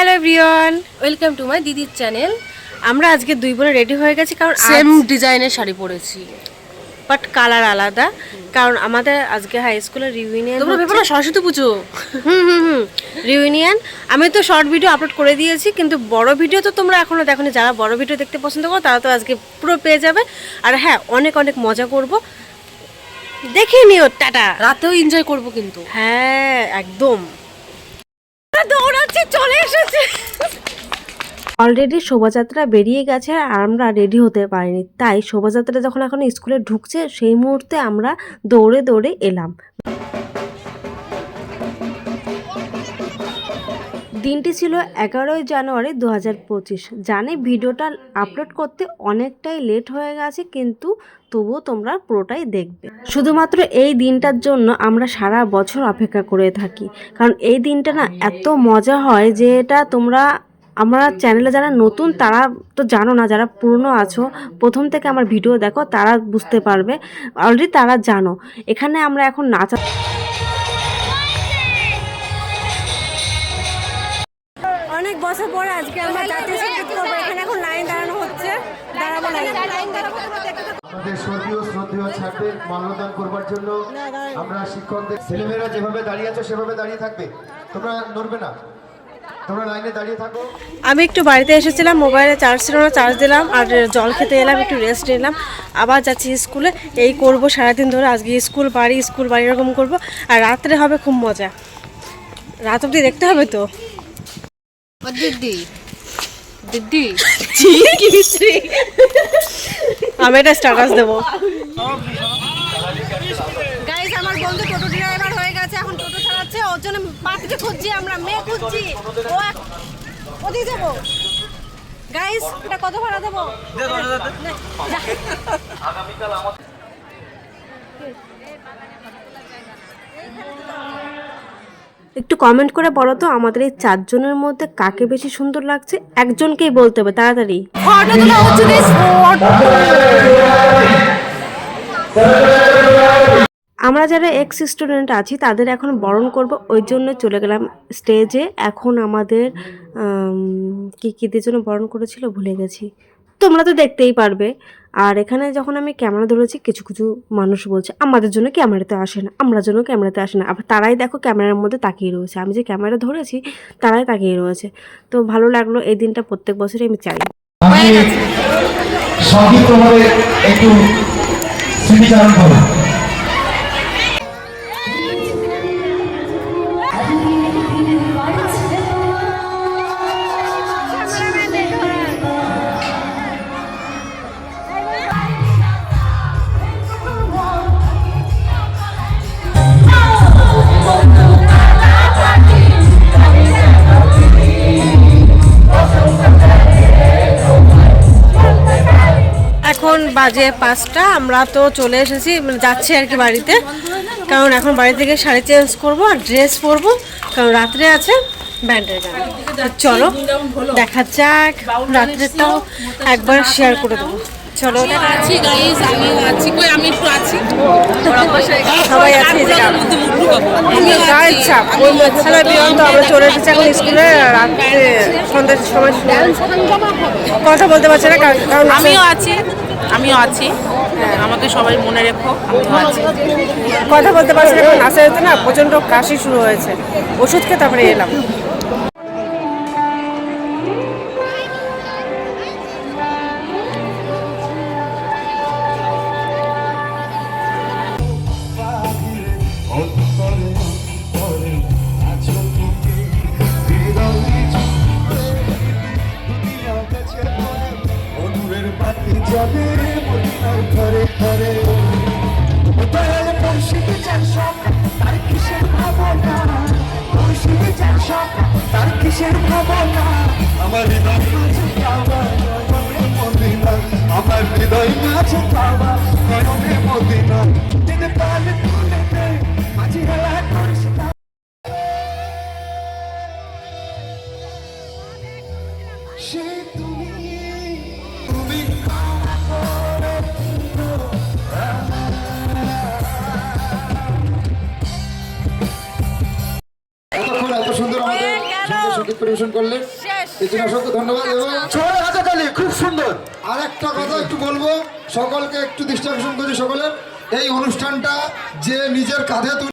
Hello everyone welcome to my দিদির channel আমরা আজকে দুই বোনে রেডি হয়ে গেছি কারণ সেম ডিজাইনের শাড়ি পরেছি। বাট কালার আলাদা কারণ আমাদের আজকে হাই স্কুলের রিউনিয়ন তোমরা ভেবো না সরস্বতী পুজো। হুম হুম হুম। রিউনিয়ন আমি তো শর্ট ভিডিও আপলোড করে দিয়েছি কিন্তু বড় ভিডিও তো তোমরা এখনও দেখোনি যারা বড় ভিডিও দেখতে পছন্দ করো তারা তো আজকে পুরো পেয়ে যাবে। আর হ্যাঁ অনেক অনেক মজা করব। দেখে নিও টাটা। রাতেও এনজয় করব কিন্তু। হ্যাঁ একদম। চলে এসেছে। অলরেডি শোভাযাত্রা বেরিয়ে গেছে আর আমরা রেডি হতে পারিনি। তাই শোভাযাত্রা যখন এখন স্কুলে ঢুকছে, সেই মুহূর্তে আমরা দৌড়ে দৌড়ে এলাম। দিনটি ছিল এগারোই জানুয়ারি দু হাজার পঁচিশ। জানি ভিডিওটা আপলোড করতে অনেকটাই লেট হয়ে গেছে, কিন্তু তবুও তোমরা পুরোটাই দেখবে। শুধুমাত্র এই দিনটার জন্য আমরা সারা বছর অপেক্ষা করে থাকি। কারণ এই দিনটা না এত মজা হয় যে এটা তোমরা, আমরা চ্যানেলে যারা নতুন তারা তো জানো না, যারা পুরনো আছো, প্রথম থেকে আমার ভিডিও দেখো, তারা বুঝতে পারবে। অলরেডি তারা জানো। এখানে আমরা এখন নাচা অনেক বছর পরে আজকে আমরা জাতীয় সংগীত করব এখানে এখন লাইন দাঁড়ানো হচ্ছে। দাঁড়াবো আমাদের স্বর্গীয় শ্রদ্ধেয় ছাত্রের মাল্যদান করবার জন্য আমরা শিক্ষকদের ছেলেমেয়েরা যেভাবে দাঁড়িয়ে আছো সেভাবে দাঁড়িয়ে থাকবে। তোমরা নড়বে না। তোমরা লাইনে দাঁড়িয়ে থাকো। আমি একটু বাড়িতে এসেছিলাম মোবাইলে চার্জ ছিল না চার্জ দিলাম আর জল খেতে এলাম একটু রেস্ট নিলাম। আবার যাচ্ছি স্কুলে। এই করব সারাদিন ধরে। আজকে স্কুল বাড়ি স্কুল বাড়ি এরকম করব। আর রাত্রে হবে খুব মজা। রাত অবধি দেখতে হবে তো? দিদি দিদি আমি এটা স্ট্যাটাস দেবো। গাইস আমার বন্ধু টোটো ড্রাইভার হয়ে গেছে এখন টোটো চালাচ্ছে ওর জন্য পাত্রী খুঁজছি আমরা মেয়ে খুঁজছি। ও ওদিকে যাব। গাইস এটা কত ভাড়া দেবো? একটু কমেন্ট করে বলো তো আমাদের এই চারজনের মধ্যে কাকে বেশি সুন্দর লাগছে? একজনকেই বলতে হবে তাড়াতাড়ি। আমরা যারা এক্স স্টুডেন্ট আছি তাদের এখন বরণ করব। ওই জন্য চলে গেলাম স্টেজে এখন আমাদের উম, কি কীদের জন্য বরণ করেছিল ভুলে গেছি। তোমরা তো দেখতেই পারবে। আর এখানে যখন আমি ক্যামেরা ধরেছি, কিছু কিছু মানুষ বলছে, আমাদের জন্য ক্যামেরাতে আসে না, আমরা জন্য ক্যামেরাতে আসে না। আবার তারাই দেখো ক্যামেরার মধ্যে তাকিয়ে রয়েছে। আমি যে ক্যামেরা ধরেছি, তারাই তাকিয়ে রয়েছে। তো ভালো লাগল এই দিনটা প্রত্যেক বছরই আমি চাই। একটু বাজে পাঁচটা আমরা তো চলে এসেছি মানে যাচ্ছি আর কি বাড়িতে। কারণ এখন বাড়ি থেকে শাড়ি চেঞ্জ করব আর ড্রেস পরবো কারণ রাত্রে আছে ব্যান্ডের গান। চলো দেখা যাক রাত্রেটাও একবার শেয়ার করে দেবো। চলো। আছি গাইস আছি। কই আমি একটু আছি। সবাই আছে চাপ ওই আমরা চলে এসেছি এখন স্কুলে সন্ধ্যার সময় কথা বলতে পারছে না কারণ আমিও আছি। আমিও আছি। আমাকে সবাই মনে রেখো, আমিও আছি। কথা বলতে পারছি না কারণ আস্তে আস্তে না, প্রচণ্ড কাশি শুরু হয়েছে। ওষুধ খেয়ে তারপরে এলাম। ঘরে ঘরে মুর্শিদি চান সব তার কিসের ভাবনা মুর্শিদি সব তার কিসের ভাবনা আমার হৃদয় মাঝে নয়নে মদিনা আমার হৃদয় মাঝে নয়নে মদিনা পরিবেশন করলেন শেষ অসংখ্য ধন্যবাদ এবং ছয় খুব সুন্দর। আর একটা কথা একটু বলব সকলকে একটু দৃষ্টি আকর্ষণ করছি সকলের। এই অনুষ্ঠানটা যে নিজের কাঁধে তুলে